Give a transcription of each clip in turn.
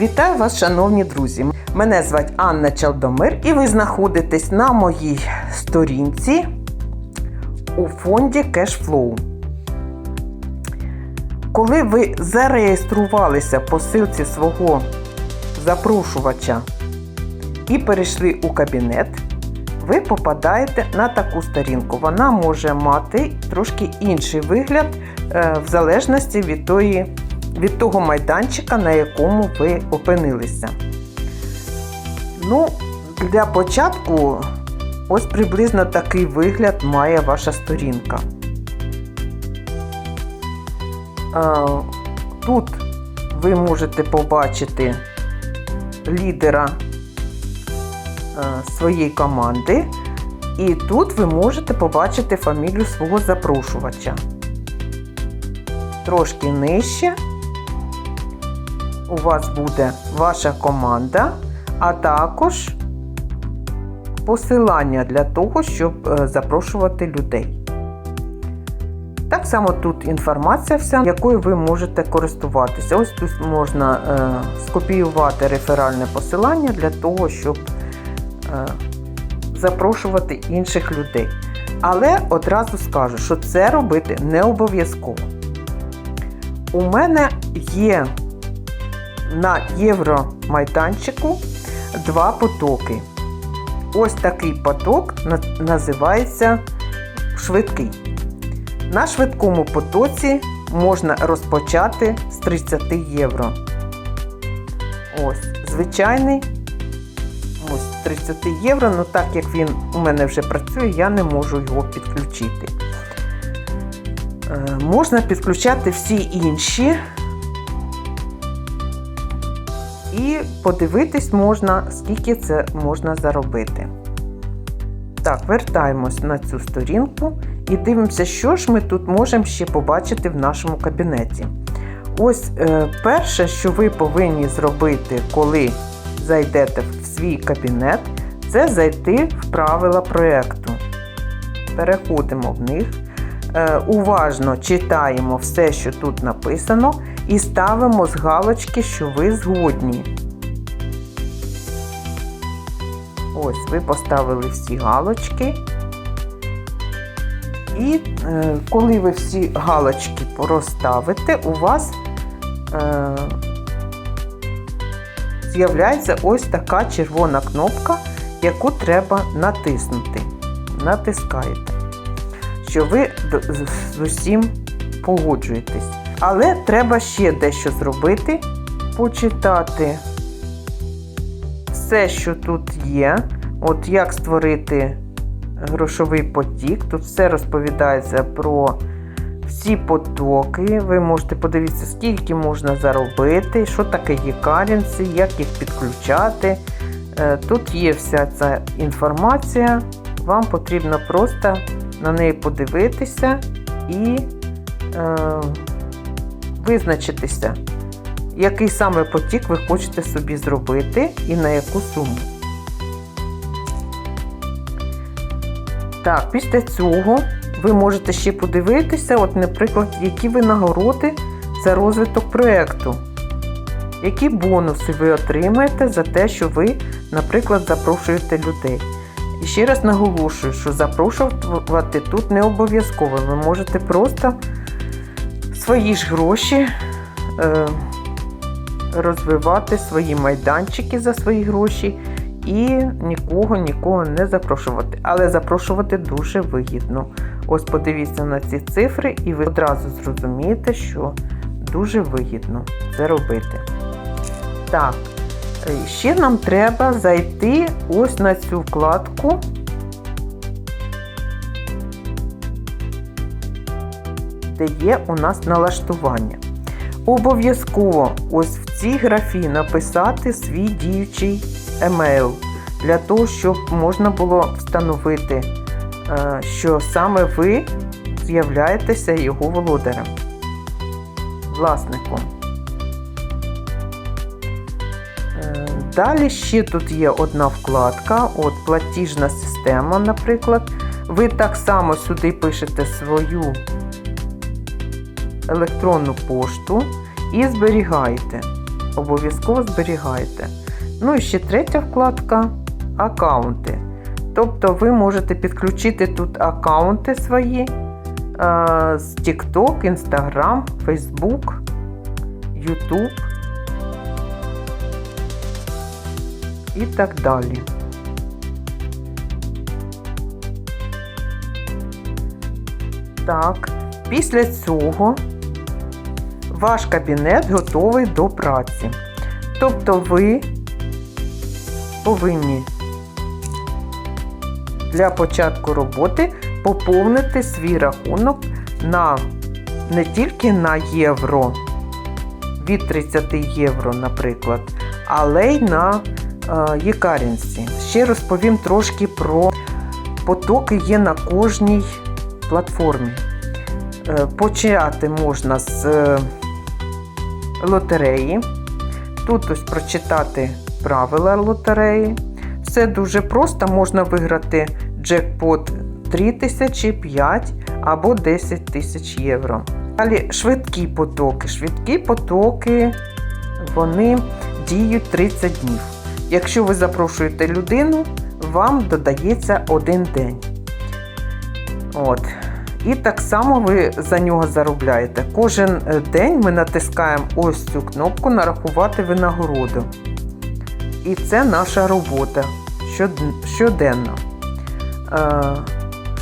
Вітаю вас, шановні друзі! Мене звать Анна Чалдомир, і ви знаходитесь на моїй сторінці у фонді Cashflow. Коли ви зареєструвалися по ссылці свого запрошувача і перейшли у кабінет, ви попадаєте на таку сторінку. Вона може мати трошки інший вигляд е, в залежності від, тої, від того майданчика, на якому ви опинилися. Ну, для початку ось приблизно такий вигляд має ваша сторінка. Тут ви можете побачити лідера своєї команди, і тут ви можете побачити фамілію свого запрошувача. Трошки нижче у вас буде ваша команда, а також посилання для того, щоб е, запрошувати людей. Так само тут інформація вся, якою ви можете користуватися. Ось тут можна е, скопіювати реферальне посилання для того, щоб е, запрошувати інших людей. Але одразу скажу, що це робити не обов'язково. У мене є на євромайданчику два потоки. Ось такий поток називається швидкий. На швидкому потоці можна розпочати з 30 євро. Ось, звичайний. Ось 30 євро, ну так як він у мене вже працює, я не можу його підключити. Е, можна підключати всі інші. І подивитись можна, скільки це можна заробити. Так, вертаємось на цю сторінку і дивимося, що ж ми тут можемо ще побачити в нашому кабінеті. Ось е, перше, що ви повинні зробити, коли зайдете в свій кабінет, це зайти в правила проєкту. Переходимо в них, е, уважно читаємо все, що тут написано, і ставимо з галочки, що ви згодні. Ось, ви поставили всі галочки. І е, коли ви всі галочки розставите, у вас е, з'являється ось така червона кнопка, яку треба натиснути. Натискаєте, що ви з- усім погоджуєтесь. Але треба ще дещо зробити, почитати все, що тут є. От як створити грошовий потік. Тут все розповідається про всі потоки. Ви можете подивитися, скільки можна заробити, що таке є карінці, як їх підключати. Е, Тут є вся ця інформація. Вам потрібно просто на неї подивитися і е, визначитися, який саме потік ви хочете собі зробити і на яку суму. Так, після цього ви можете ще подивитися, от, наприклад, які ви нагороди за розвиток проєкту. Які бонуси ви отримаєте за те, що ви, наприклад, запрошуєте людей. І ще раз наголошую, що запрошувати тут не обов'язково. Ви можете просто свої ж гроші е, розвивати свої майданчики за свої гроші і нікого нікого не запрошувати. Але запрошувати дуже вигідно. Ось подивіться на ці цифри, і ви одразу зрозумієте, що дуже вигідно це робити. Так, е, ще нам треба зайти ось на цю вкладку. Де є у нас налаштування. Обов'язково ось в цій графі написати свій діючий емейл для того, щоб можна було встановити, е, що саме ви з'являєтеся його володарем, власником. Е, Далі ще тут є одна вкладка, от платіжна система, наприклад. Ви так само сюди пишете свою електронну пошту і зберігаєте. обов'язково зберігайте. Ну і ще третя вкладка аккаунти. Тобто ви можете підключити тут аккаунти свої е, з TikTok, Instagram, Facebook, YouTube і так далі. Так, після цього ваш кабінет готовий до праці. Тобто ви повинні для початку роботи поповнити свій рахунок на не тільки на євро від 30 євро, наприклад, але й на е, Єкарінці. Ще розповім трошки про потоки є на кожній платформі. Е, Почати можна з е, лотереї. Тут ось прочитати правила лотереї. Все дуже просто, можна виграти джекпот 3 тисячі, 5 або 10 тисяч євро. Далі швидкі потоки. Швидкі потоки вони діють 30 днів. Якщо ви запрошуєте людину, вам додається один день. От. І так само ви за нього заробляєте. Кожен е, день ми натискаємо ось цю кнопку Нарахувати винагороду. І це наша робота щоденно. Е,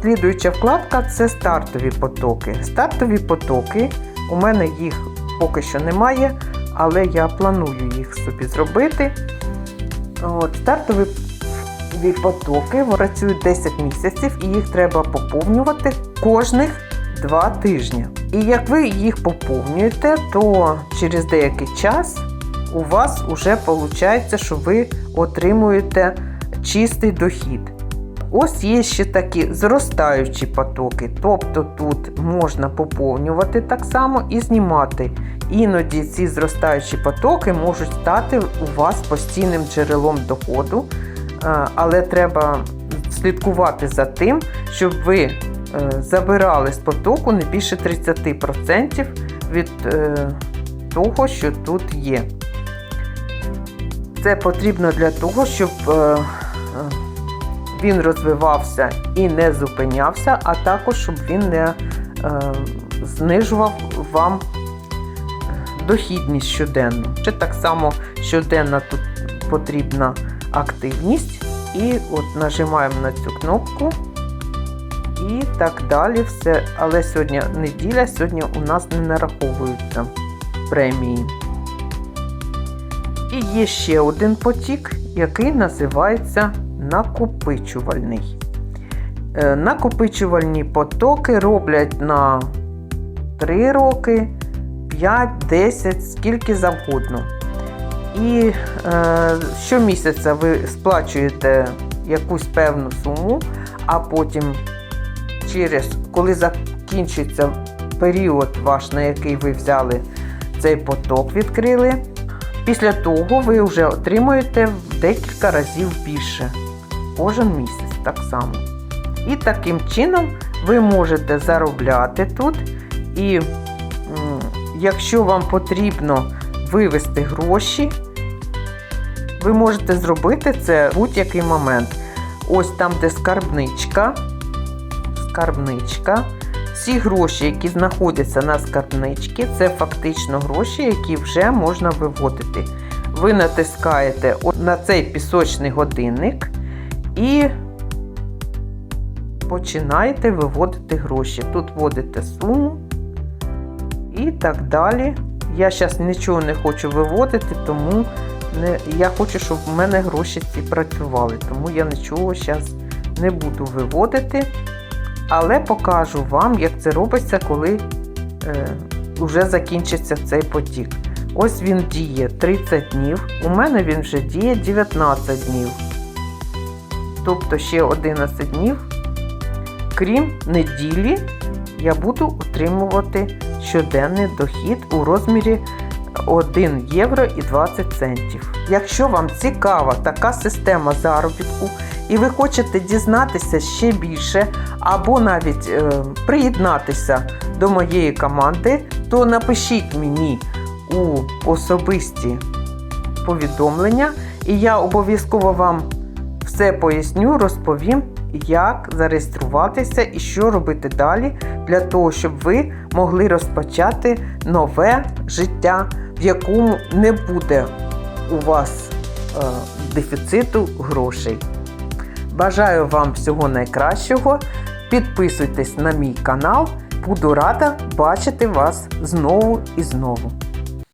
Слідуюча вкладка це стартові потоки. Стартові потоки, у мене їх поки що немає, але я планую їх собі зробити. От, стартові потоки працюють 10 місяців і їх треба поповнювати кожних 2 тижні. І як ви їх поповнюєте, то через деякий час у вас вже виходить, що ви отримуєте чистий дохід. Ось є ще такі зростаючі потоки, тобто тут можна поповнювати так само і знімати. Іноді ці зростаючі потоки можуть стати у вас постійним джерелом доходу, але треба слідкувати за тим, щоб ви е, забирали з потоку не більше 30% від е, того, що тут є. Це потрібно для того, щоб він розвивався і не зупинявся, а також щоб він не знижував вам дохідність щоденну. Ще так само щоденно тут потрібна активність. І от нажимаємо на цю кнопку. І так далі все. Але сьогодні неділя, сьогодні у нас не нараховуються премії. І є ще один потік, який називається накопичувальний. Е, Накопичувальні потоки роблять на 3 роки, 5, 10, скільки завгодно. І е, щомісяця ви сплачуєте якусь певну суму, а потім, через, коли закінчиться період ваш, на який ви взяли цей поток, відкрили, після того ви вже отримуєте в декілька разів більше. Кожен місяць так само. І таким чином ви можете заробляти тут. І якщо вам потрібно вивести гроші, ви можете зробити це в будь-який момент. Ось там, де скарбничка. Скарбничка. Всі гроші, які знаходяться на скарбничці, це фактично гроші, які вже можна виводити. Ви натискаєте на цей пісочний годинник і починаєте виводити гроші. Тут вводите суму і так далі. Я зараз нічого не хочу виводити, тому не, я хочу, щоб в мене гроші ці працювали. Тому я нічого зараз не буду виводити. Але покажу вам, як це робиться, коли е, вже закінчиться цей потік. Ось він діє 30 днів. У мене він вже діє 19 днів. Тобто ще 11 днів. Крім неділі, я буду отримувати щоденний дохід у розмірі 1 євро і 20 центів. Якщо вам цікава така система заробітку і ви хочете дізнатися ще більше, або навіть е, приєднатися до моєї команди, то напишіть мені у особисті повідомлення, і я обов'язково вам все поясню, розповім, як зареєструватися і що робити далі для того, щоб ви могли розпочати нове життя, в якому не буде у вас е, дефіциту грошей. Бажаю вам всього найкращого. Підписуйтесь на мій канал. Буду рада бачити вас знову і знову.